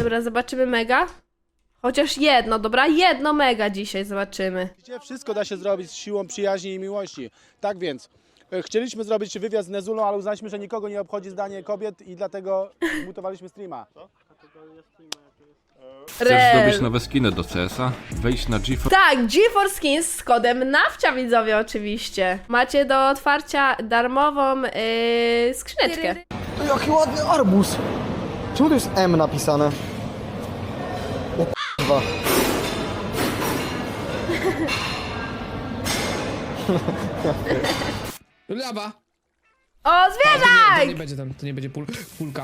Dobra, zobaczymy mega. Chociaż jedno, dobra? Jedno mega dzisiaj zobaczymy. Widzicie, wszystko da się zrobić z siłą przyjaźni i miłości. Tak więc, e, chcieliśmy zrobić wywiad z Nezulą, ale uznaliśmy, że nikogo nie obchodzi zdanie kobiet i dlatego mutowaliśmy streama. Chcesz Rel. zrobić nowe skiny do CS-a? Wejdź na GeForce Tak, GeForce Skins z kodem NAWCIA widzowie oczywiście. Macie do otwarcia darmową yy, skrzyneczkę. Jaki ładny arbuz! Czemu tu jest M napisane? Lawa! O, To nie, to nie zwierzak! będzie tam, to nie będzie pul, pulka.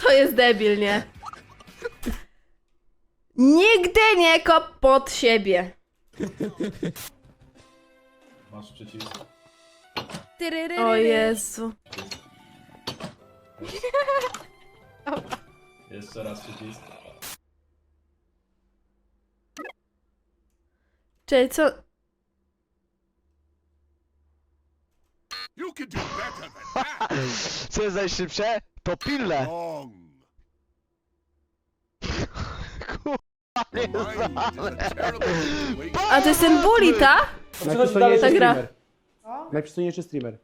To jest debil, nie? Nigdy nie kop pod siebie. Masz przycisk. O Jezu. Jeszcze raz przycisk. Czyli co? You can do better than that. Co jest najszybsze? To pille! Wrong. Kurwa, nie Mind is a terrible situation. A to jest ten bully, ta? Najprzystojniejszy Ta gra. streamer. Najprzystojniejszy streamer.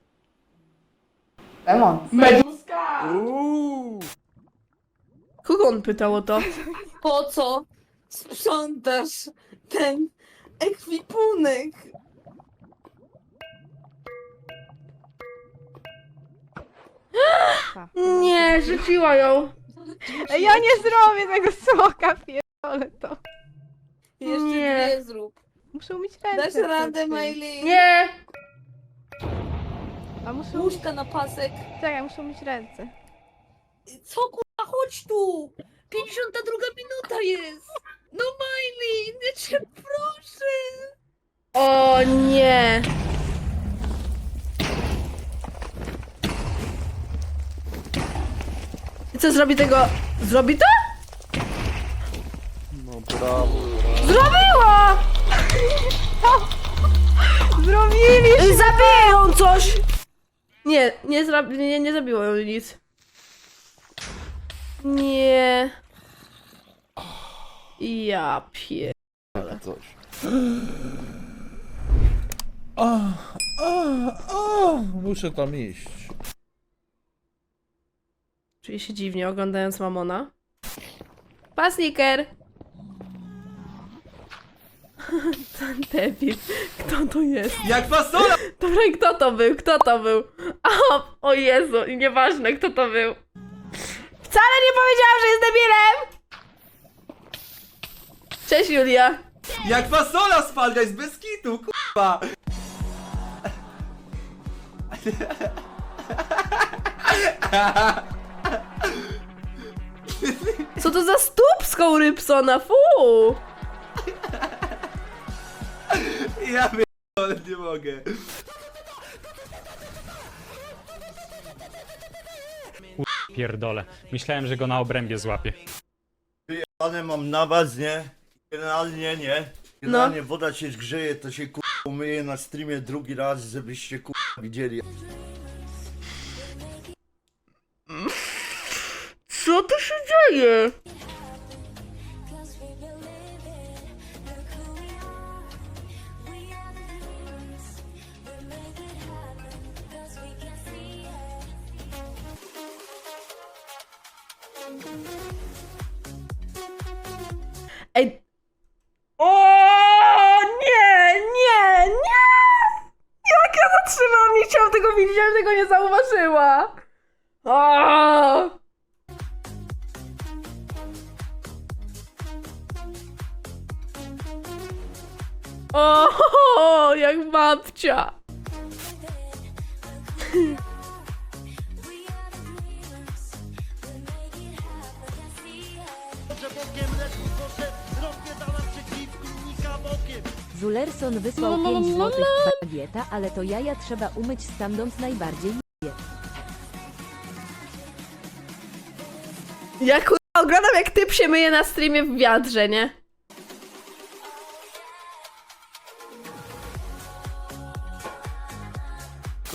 Kogo on pytał o to? Po co sprzątasz ten ekwipunek? Nie, rzuciła ją. Ja nie zrobię tego smoka, pierdolę to. Jeszcze Nie. dwie zrób. Muszę umyć ręce. Dasz radę, wcześniej. Miley? Nie! A muszę umyć... Łóżka na pasek. Czekaj, muszę umyć ręce. Co kurwa, chodź tu! 52 minuta jest! No Miley, nie cię proszę! O nie! I co zrobi tego? Zrobi to? No brawo. Zrobiło! Zrobili! I zabije ją coś! Nie, nie, zra- nie, nie zabiło ją nic. Nie. Ja pier... O, o, muszę tam iść. Czuję się dziwnie oglądając Mamona. Pasniker! Ten debil. Kto to jest? Jak fasola! Dobra, kto to był? Kto to był? O, o Jezu, nieważne kto to był. Wcale nie powiedziałam, że jest debilem! Cześć Julia. Jak fasola z Fall Guys, bez kitu, kurwa! Co to za stóp z Rybsona? Fu! Ja ale nie mogę. Pierdolę. Myślałem, że go na obrębie złapie. Ale mam na was, nie? Generalnie nie. Generalnie woda się grzeje, to się kurwa umyje na streamie drugi raz, żebyście kurwa widzieli. Co tu się dzieje? Ej. O nie, nie, nie! Jak ja zatrzymałam, nie chciałam tego widzieć, ale tego nie zauważyła. O, jak babcia. Zulerson wysłał No, no, 5 no, no, złotych bagieta, ale to jaja trzeba umyć stamtąd najbardziej Ja kurwa oglądam jak typ się myje na streamie w wiadrze, nie?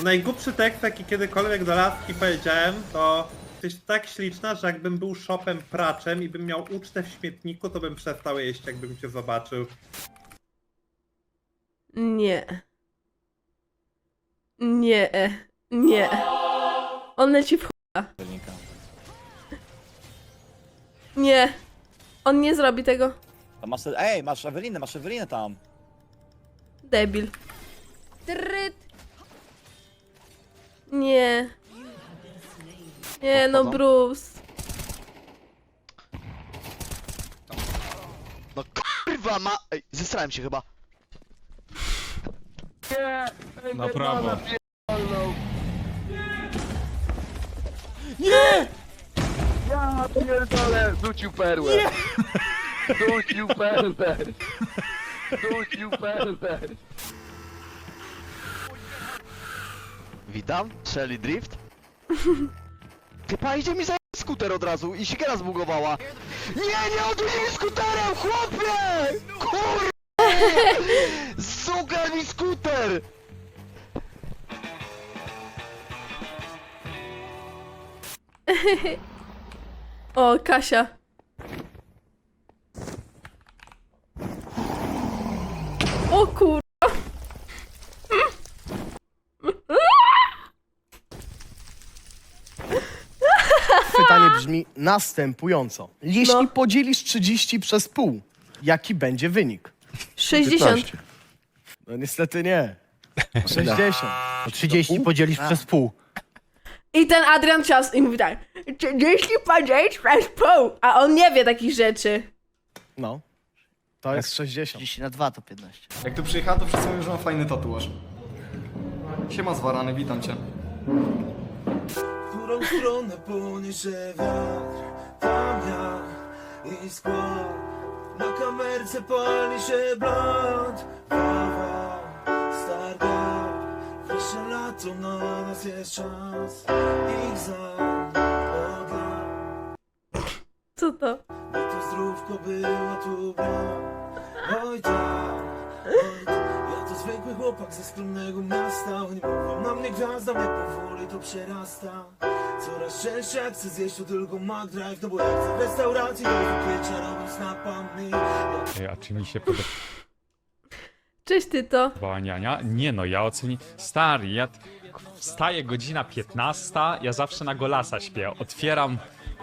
Najgłupszy tekst, jaki kiedykolwiek do laski powiedziałem, to Jesteś tak śliczna, że jakbym był shopem praczem i bym miał ucztę w śmietniku, to bym przestał jeść, jakbym cię zobaczył. Nie. Nie. Nie. On leci w chuja. Nie. On nie zrobi tego. Masz, ej, masz Ewelinę, masz Ewelinę tam. Debil. Nie. Nie no, Bruce. No kurwa ma... Ej, zesrałem się chyba. Na prawo. Ja pierdolę, rzucił perłę. Rzucił perłę. Rzucił perłę. Witam, Shelly Drift. Typa idzie mi za skuter od razu i siekiera zbugowała. Nie, nie odbij mi skuterem, chłopie! Kur... Suka mi skuter! O, Kasia. O kur... Pytanie brzmi następująco. Jeśli No. podzielisz 30 przez pół, jaki będzie wynik? 60. No niestety nie. 60. 30 podzielisz przez pół. I ten Adrian Cias i mówi tak. "Czy- Jeśli podzielić przez pół. A on nie wie takich rzeczy. No. To jest 60. 30 na 2 to 15. Jak tu przyjechałem, to wszyscy mówią, że mam fajny tatuaż. Siema zwarany, witam cię. Którą stronę poniesie wiatr Tam ja i skład Na kamerce pali się blat Wawa, starga Wyższe lato, na nas jest czas Ich za od lat Co to? By to zdrówko było tu brak Oj tak, oj tak. Ja to zwykły chłopak ze skromnego miasta. Oni mówią na mnie gwiazda, mnie powoli to przerasta Coraz częściej jak chcę zjeść to tylko McDrive No bo jak chcę w restauracji to wypiecia robię snapami Ej, A czy mi się podoba Cześć ty to. niania? Nie no, ja oceni... Stary, ja wstaję godzina 15, ja zawsze na golasa śpię. Otwieram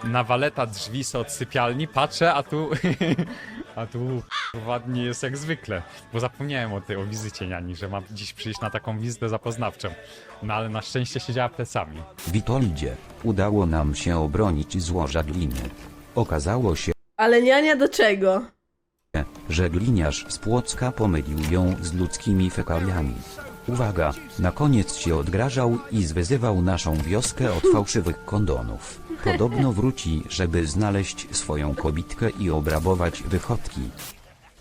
na waleta drzwi se od sypialni, patrzę, a tu... a tu ładnie jest jak zwykle. Bo zapomniałem o tej o wizycie niani, że mam dziś przyjść na taką wizytę zapoznawczą. No ale na szczęście siedziała plecami. Witoldzie, udało nam się obronić złoża gliny. Okazało się, Ale niania do czego? że gliniarz z Płocka pomylił ją z ludzkimi fekaliami. Uwaga, na koniec się odgrażał i zwyzywał naszą wioskę od fałszywych kondonów. Podobno wróci, żeby znaleźć swoją kobitkę i obrabować wychodki.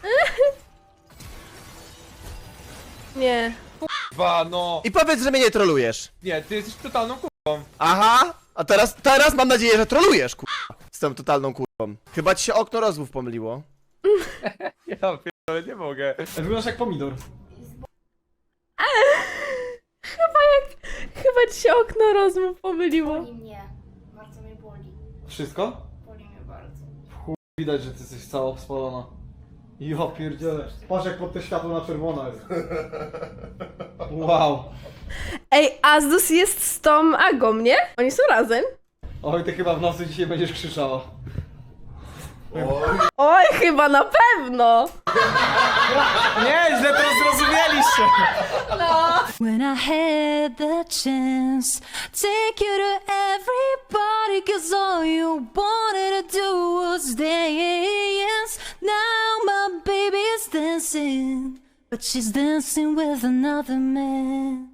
Nie. Dwa, no. I powiedz, że mnie nie trolujesz. Nie, ty jesteś totalną kurwą. Aha, a teraz, teraz mam nadzieję, że trolujesz, kurwa. Z tą totalną kurwą. Chyba ci się okno rozmów pomyliło. Ja pierdolę, nie mogę. Wyglądasz jak pomidor. Chyba jak... Chyba ci się okno rozmów pomyliło. mnie. Bardzo mnie boli. Wszystko? Boli mnie bardzo. Widać, że ty jesteś cała spalona. Ja pierdzielę. Patrz jak pod te światło na czerwono jest. Wow. Ej, Azdus jest z tą Agą, nie? Oni są razem. Oj, ty chyba w nocy dzisiaj będziesz krzyczała. Oj, chyba na pewno. Nie, źle to zrozumieliście. When I had the chance, take you to everybody, cause all you wanted to do was dance. Now my baby is dancing, but she's dancing with another man.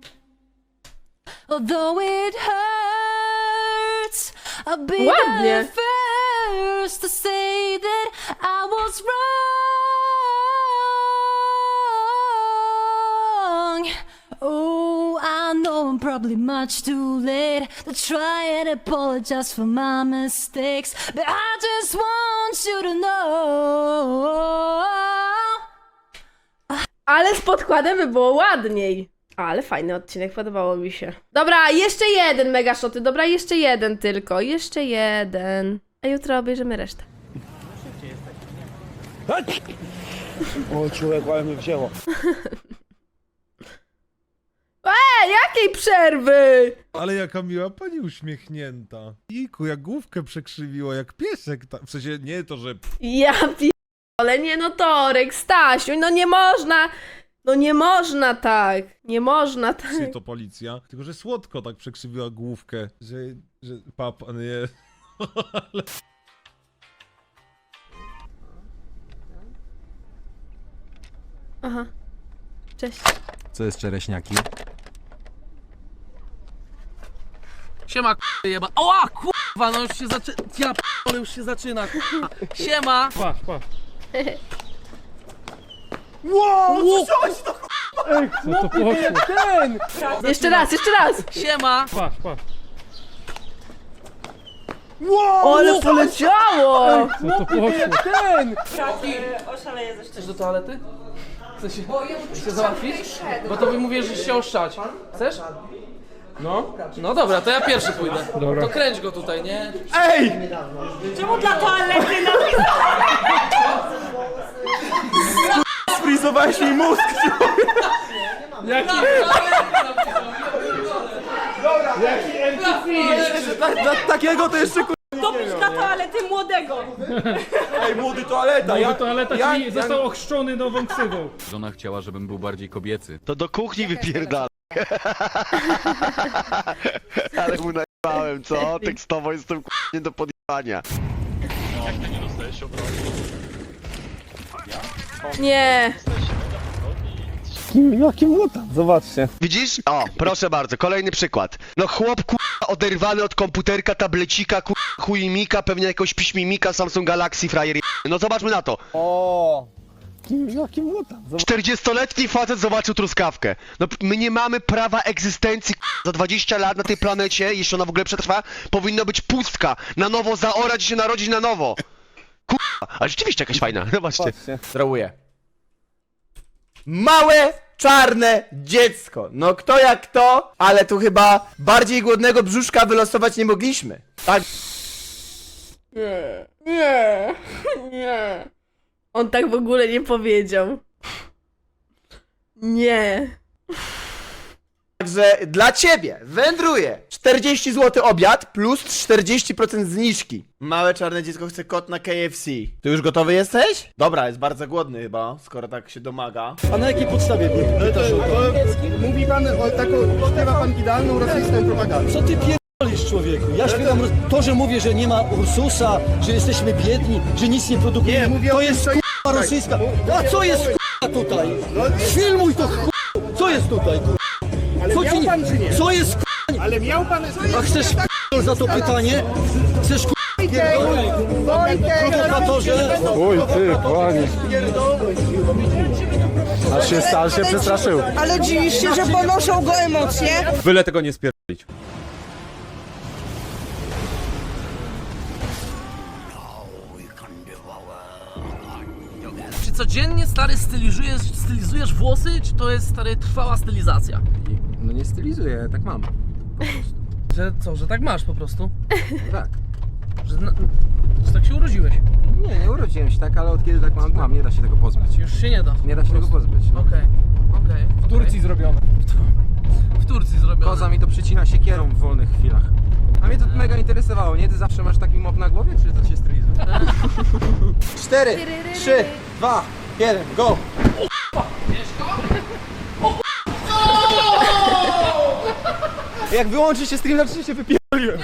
Although it hurts, I'll be Ładnie. the first wrong. Oh, I know I'm probably much too late to try and apologize for my mistakes, but I just want you to know. Ale z podkładem by było ładniej. Ale fajny odcinek, podobało mi się. Dobra, jeszcze jeden mega shoty, dobra, jeszcze jeden tylko, jeszcze jeden. A jutro obejrzymy resztę. O człowiek, ale mnie wzięło. E, jakiej przerwy? Ale jaka miła pani uśmiechnięta. Iku, jak główkę przekrzywiło, jak piesek. Ta... W sensie nie to, że Ja ale nie no Torek, Stasiu, no nie można, no nie można tak, nie można tak. psy to policja, tylko że słodko tak przekrzywiła główkę, że, że papa nie... Aha, cześć. Co jest czereśniaki? Siema k***a jeba. Oła kurwa, no już się zaczyna. Ja p***ole, już się zaczyna k***a. Siema. Jeszcze raz, jeszcze raz! Siema. Ale poleciało! Chcesz do toalety? Chcesz się, się załatwić? Bo to wy mówisz, że się oszczać. Chcesz? No? No dobra, to ja pierwszy pójdę. To kręć go tutaj, nie? Czemu dla toalety na Frizowałeś mi mózg! Jaki? takiego to jeszcze. Dopisz dla toalety młodego? Ej, młody toaleta! Ja, toaleta, ja, czyli został ochrzczony nową ksywą. Żona chciała, żebym był bardziej kobiecy. To do kuchni wypierdala. Ale mu najbałem, co? Tekstowo jestem k***, nie do podjebania. Nie, Jaki mutant, zobaczcie. Widzisz? O, proszę bardzo, kolejny przykład. No chłop ku... oderwany od komputerka, tablecika, ku... chujimika, pewnie jakiegoś piśmimika Samsung Galaxy Frajer. No zobaczmy na to. O, jaki mutant. 40-letni facet zobaczył truskawkę. No p- my nie mamy prawa egzystencji za 20 lat na tej planecie, jeśli ona w ogóle przetrwa, powinno być pustka. Na nowo zaorać i się narodzić na nowo. Kurwa, ale rzeczywiście jakaś fajna, zobaczcie. Żałuję. Małe, czarne dziecko. No kto jak kto, ale tu chyba bardziej głodnego brzuszka wylosować nie mogliśmy. Tak, nie, nie, nie. On tak w ogóle nie powiedział. Nie. Także dla ciebie wędruje 40 zł obiad plus 40% zniżki. Małe czarne dziecko chce kot na KFC. Ty już gotowy jesteś? Dobra, jest bardzo głodny chyba, skoro tak się domaga. A na jakiej podstawie to? Mówi pan o taką, śpiewa pan idealną rosyjską propagandę. Co ty pierdolisz człowieku? Ja śpiewam to, że mówię, że nie ma Ursusa, że jesteśmy biedni, że nic nie produkujemy. Nie, mówię to o jest k***a rosyjska. A co jest k***a tutaj? Filmuj to k***a. Co jest tutaj k***a? Ale Co miał ci- pan czy nie? Co jest k***a? Ale miał pan... A chcesz za to pytanie? Chcesz pierdolę? Prowokatorze? Oj ty, panie. Aż się, aż się przestraszył. Ale dziwisz się, że ponoszą go emocje? Byle tego nie spierdolić. Czy codziennie stary stylizujesz, stylizujesz włosy, czy to jest stary trwała stylizacja? No nie stylizuję, tak mam. Że co, że tak masz po prostu? Tak. Że, na, że tak się urodziłeś? Nie, nie urodziłem się tak, ale od kiedy tak mam, mam, nie da się tego pozbyć. Już się nie da. Nie da się tego pozbyć. no. Okej, okej. W Turcji zrobione. W Turcji zrobione. Koza mi to przycina siekierą w wolnych chwilach. A mnie to mega interesowało, nie? Ty zawsze masz taki mop na głowie, czy to się stylizuje? 4, 3, 2, 1, go! Jak wyłączy się stream, znaczy się wypierdoliłem.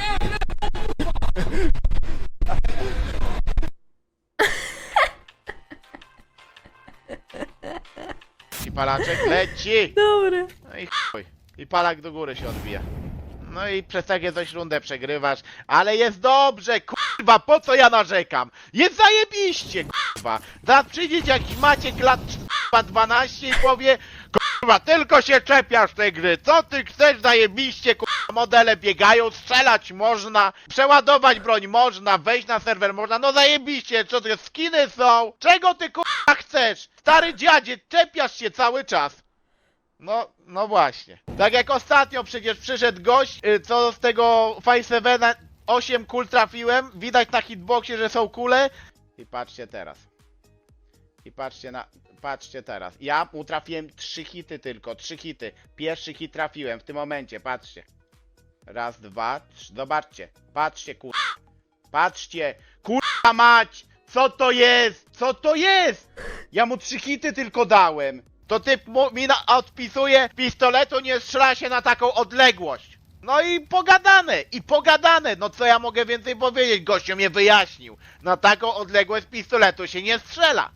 I palaczek leci! Dobry. No i chuj. I palak do góry się odbija. No i przez takie coś rundę przegrywasz, ale jest dobrze, kurwa, po co ja narzekam? Jest zajebiście, kurwa. Zaraz przyjdzie jakiś Maciek lat kurwa 12 i powie, kurwa, tylko się czepiasz tej gry, co ty chcesz zajebiście, kurwa, modele biegają, strzelać można, przeładować broń można, wejść na serwer można, no zajebiście, co to skiny są? Czego ty kurwa chcesz? Stary dziadzie, czepiasz się cały czas. No, no właśnie. Tak jak ostatnio przecież przyszedł gość, y, co z tego 5-7 8 kul trafiłem, widać na hitboxie, że są kule. I patrzcie teraz. I patrzcie na... Patrzcie teraz. Ja mu trafiłem 3 hity tylko, 3 hity. Pierwszy hit trafiłem w tym momencie, patrzcie. Raz, dwa, trzy. Zobaczcie. Patrzcie, kur... Patrzcie. Kurwa mać! Co to jest? Co to jest? Ja mu trzy hity tylko dałem. To typ mi na, odpisuje, pistoletu nie strzela się na taką odległość. No i pogadane, i pogadane. No co ja mogę więcej powiedzieć? Gościu mnie wyjaśnił. Na taką odległość pistoletu się nie strzela.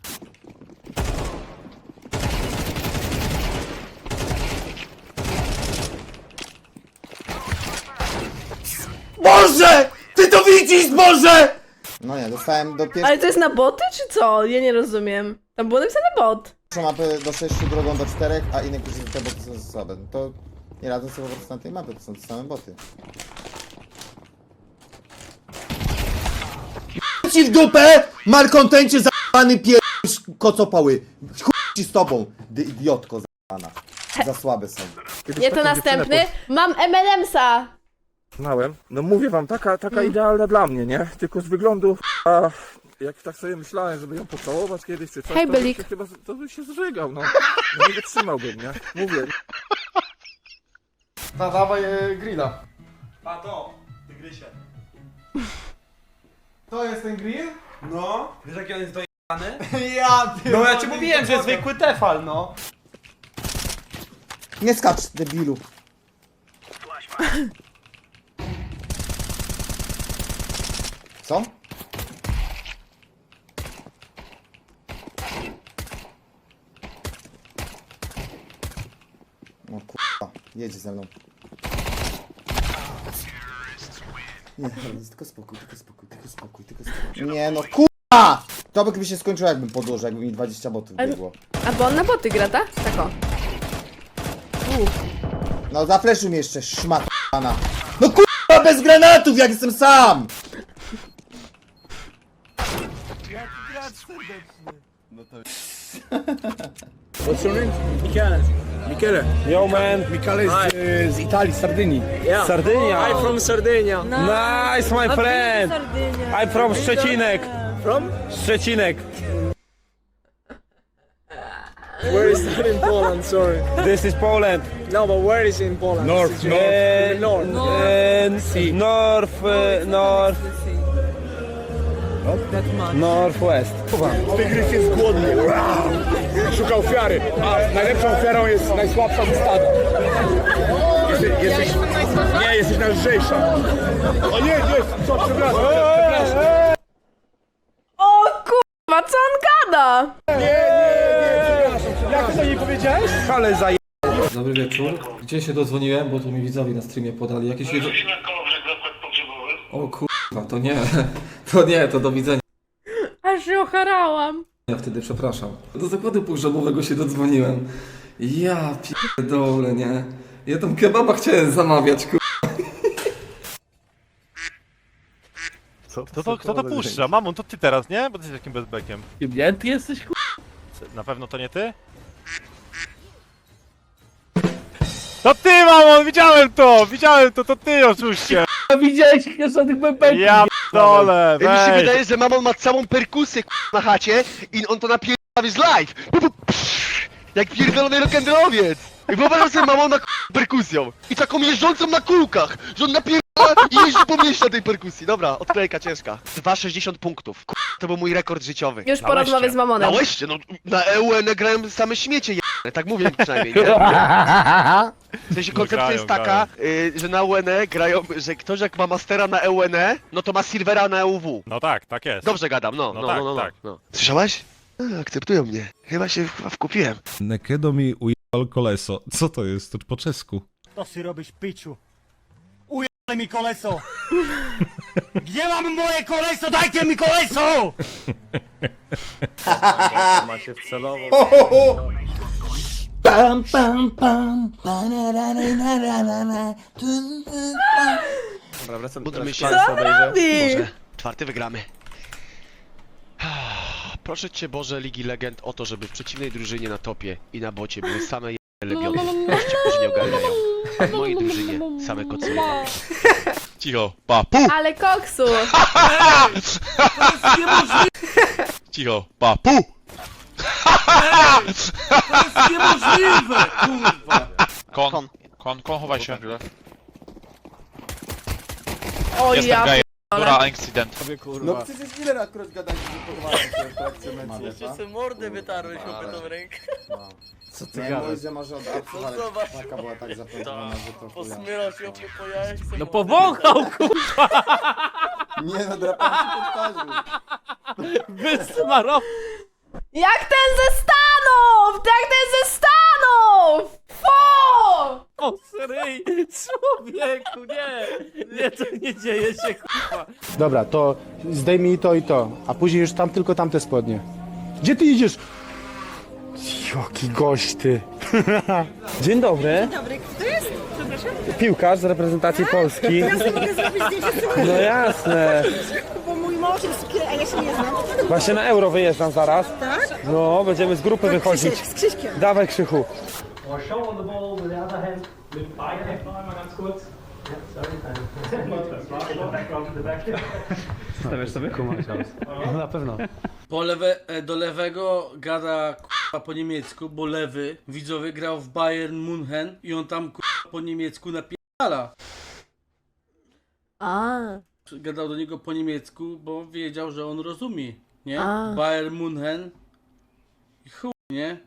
Boże! Ty to widzisz, Boże! No nie, dostałem do Ale to jest na boty, czy co? Ja nie rozumiem. Tam było napisane bot. pierwszej mapy do 6, drugą do 4, a inne że te boty są słabe. No to nie radzę sobie po prostu na tej mapie, to są te same boty. Ci w dupę! Malkontencie za***ny pier... kocopały. Chuj ci z tobą, ty idiotko za***na. Za słabe są. Nie to następny. Mam MLM-sa. Znałem. No mówię wam, taka, taka idealna dla mnie, nie? Tylko z wyglądu, a jak tak sobie myślałem, żeby ją pocałować kiedyś czy coś, Hej, to bym Bylik. się chyba, to bym się zżygał, no. no nie wytrzymałbym, nie? Mówię. Da, dawaj e, grilla. A to, tygrysie. To jest ten grill? No. Wiesz jaki on jest dojebany? Ja No ja ci mówiłem, że jest zwykły tefal, no. Nie skacz, debilu. Co? No kurwa, jedzie ze mną. Nie, tylko spokój, tylko spokój, tylko spokój, tylko spokój. Nie no kurwa! To by się skończyło jakbym podłożył, jakby mi 20 botów Ale- biegło. A bo on na boty gra, tak? Tak o. No zafleszył mnie jeszcze, szmat pana. No kurwa, bez granatów, jak jestem sam! Yo man, Michele z, z Italii, Sardynii. Sardynia. I'm from Sardynia. Nice my friend. I'm from Szczecinek. From? Szczecinek. Where is that in Poland? Sorry. This is Poland. No, but where is in Poland? North, north, north. North, uh, north. Northwest. Tygrys jest głodny. Szuka ofiary, a najlepszą ofiarą jest najsłabsza z stada. Jesteś, jesteś, nie, jesteś najlżejsza. O nie, nie, co, przepraszam, przepraszam. O kurwa, co on gada? Nie, nie, nie, przepraszam. Jak ty to nie powiedziałeś? Ale za Dobry wieczór. Gdzie się dodzwoniłem, bo tu mi widzowie na streamie podali jakieś. O kurwa, to nie, to nie, to do widzenia Aż się ocharałam. wtedy, przepraszam. Do zakładu pogrzebowego się dodzwoniłem. Ja pierdolę, nie? Ja tam kebaba chciałem zamawiać, kurwa. Kto to, kto to puszcza? Mamon, to ty teraz, nie? Bo ty jesteś takim bezbekiem. Nie, ty jesteś Na pewno to nie ty? To ty, mamon! Widziałem to! Widziałem to, to ty, oszuście! Widziałeś żadnych bebeków. Ja dole, mi się weź! wydaje, że mamon ma całą perkusję k***a, na chacie i on to napierdala z live. Pu, pu, psz, Jak pierdolony rock'n'rollowiec. I wyobrażam sobie mamona k***a, perkusją. I taką jeżdżącą na kółkach, że on napierdala i jeździ po mieście na tej perkusji. Dobra, odklejka ciężka. 2,60 punktów. K***a, to był mój rekord życiowy. Już po rozmowie z Na Mamonem. łeście, no na EUN grałem same śmiecie jebane, tak mówię przynajmniej, nie? W sensie koncepcja grają, jest taka, y, że na EUN grają, że ktoś jak ma mastera na EUN, no to ma silvera na EUW. No tak, tak jest. Dobrze gadam, no, No no, tak, no, no, tak. no. Słyszałeś? A, akceptują mnie. Chyba się chyba wkupiłem. Nekedo mi ujebal koleso. Co to jest? To po czesku. To si robisz piciu. Ujele mi koleso. Gdzie mam moje koleso? Dajcie mi koleso! Ma się wcelowo. Pam, pam, pam. Dobra, wracam się. Robi? Boże, czwarty wygramy. Proszę cię Boże Ligi Legend o to, żeby w przeciwnej drużynie na topie i na bocie były same lebiony. Ci, którzy nie ogarniają. W mojej drużynie same kocury. Cicho, papu! Ale koksu! Cicho, papu! Niemożliwe, kurwa! Kon, kon, kon, chowaj się. O Jestem ja gejem. Dobra, incydent. No przecież ile akurat gadaliście, że podwalam się w trakcie meczu, Jeszcze mordę wytarłeś o tą rękę. Co ty gadasz? że masz od ale taka była tak zaplanowana, że to chuja. Posmyrał się po jajach. No powąchał, Nie no, drapałem się po twarzy. wysmarował. Jak ten ze Stanów! Jak ten ze Stanów! Fu! O, ryj, człowieku, nie! Nie, to nie dzieje się, kurwa. Dobra, to zdejmij to i to, a później już tam tylko tamte spodnie. Gdzie ty idziesz? Jaki gość ty. Dzień dobry. Dzień dobry, kto jest? Przepraszam? Piłkarz z reprezentacji Polski. Ja sobie mogę zrobić zdjęcie z No jasne. bo mój mąż jest a ja się nie znam. Właśnie na euro wyjeżdżam zaraz. Tak? No, będziemy z grupy wychodzić. z Krzyśkiem. Dawaj Krzychu. Stawiasz sobie? No na pewno. Po lewe, e, do lewego gada k***a po niemiecku, bo lewy widzowie grał w Bayern München i on tam k***a po niemiecku napierdala. A, Gadał do niego po niemiecku, bo wiedział, że on rozumie, nie? A. Bayern München i chuj, nie?